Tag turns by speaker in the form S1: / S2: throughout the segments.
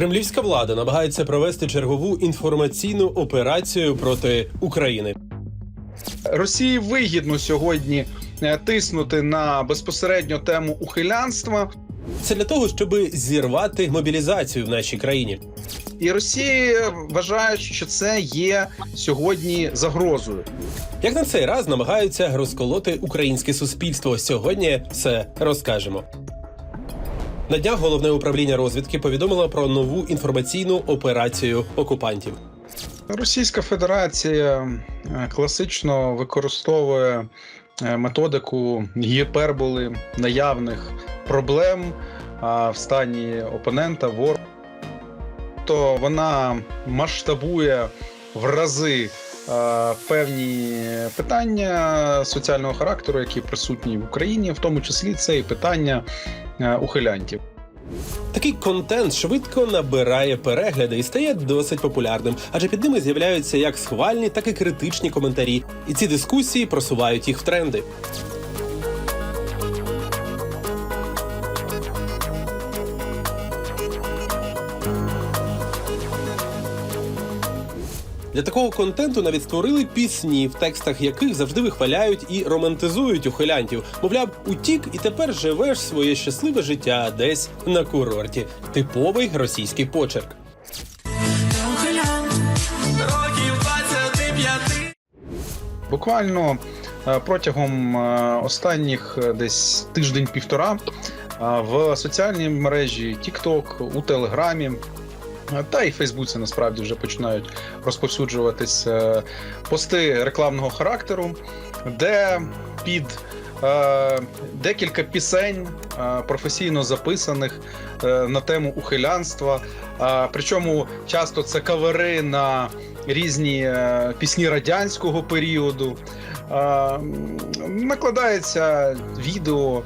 S1: Кремлівська влада намагається провести чергову інформаційну операцію проти України.
S2: Росії вигідно сьогодні е, тиснути на безпосередньо тему ухилянства,
S1: Це для того, щоб зірвати мобілізацію в нашій країні.
S2: і Росії вважають, що це є сьогодні загрозою.
S1: Як на цей раз намагаються розколоти українське суспільство. Сьогодні все розкажемо. На днях головне управління розвідки повідомило про нову інформаційну операцію окупантів.
S2: Російська Федерація е, класично використовує е, методику гіперболи наявних проблем в стані опонента ворога. То вона масштабує в рази е, певні питання соціального характеру, які присутні в Україні, в тому числі це і питання ухилянтів.
S1: Такий контент швидко набирає перегляди і стає досить популярним, адже під ними з'являються як схвальні, так і критичні коментарі. І ці дискусії просувають їх в тренди. Для такого контенту навіть створили пісні, в текстах яких завжди вихваляють і романтизують ухилянтів. Мовляв, утік і тепер живеш своє щасливе життя десь на курорті. Типовий російський почерк.
S3: Ухилян, років 25
S2: Буквально е, протягом е, останніх е, десь тиждень-півтора в соціальній мережі TikTok, у Телеграмі. Та і в Фейсбуці насправді вже починають розповсюджуватись е, пости рекламного характеру, де під е, декілька пісень е, професійно записаних е, на тему ухилянства. Е, причому часто це кавери на різні е, пісні радянського періоду. Е, накладається відео.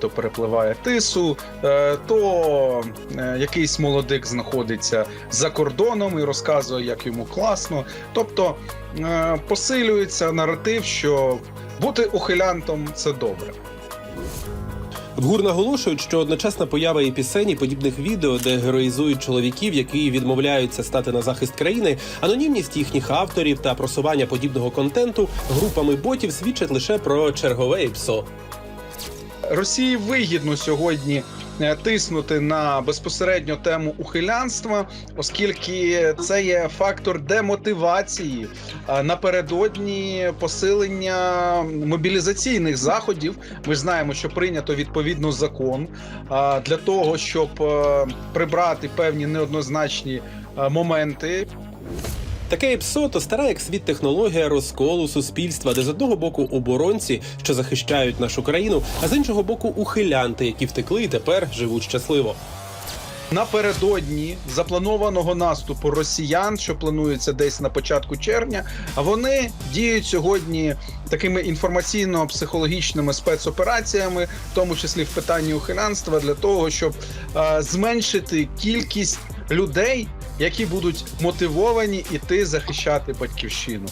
S2: То перепливає тису, е, то е, якийсь молодик знаходиться за кордоном і розказує, як йому класно. Тобто е, посилюється наратив, що бути ухилянтом це добре.
S1: ГУР наголошують, що одночасна поява і пісень і подібних відео, де героїзують чоловіків, які відмовляються стати на захист країни, анонімність їхніх авторів та просування подібного контенту групами ботів свідчать лише про чергове ІПСО.
S2: Росії вигідно сьогодні е, тиснути на безпосередньо тему ухилянства, оскільки це є фактор демотивації напередодні посилення мобілізаційних заходів. Ми знаємо, що прийнято відповідно закон для того, щоб е, прибрати певні неоднозначні е, моменти
S1: Таке ІПСО то стара як світ технологія розколу суспільства, де з одного боку оборонці, що захищають нашу країну, а з іншого боку ухилянти, які втекли і тепер живуть щасливо.
S2: напередодні запланованого наступу росіян, що планується десь на початку червня. Вони діють сьогодні такими інформаційно-психологічними спецопераціями, в тому числі в питанні ухилянства, для того, щоб е, зменшити кількість людей, які будуть мотивовані іти захищати батьківщину.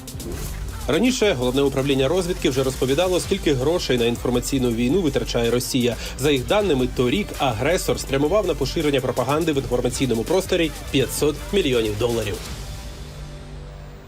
S1: Раніше головне управління розвідки вже розповідало, скільки грошей на інформаційну війну витрачає Росія. За їх даними, торік агресор спрямував на поширення пропаганди в інформаційному просторі 500 мільйонів доларів.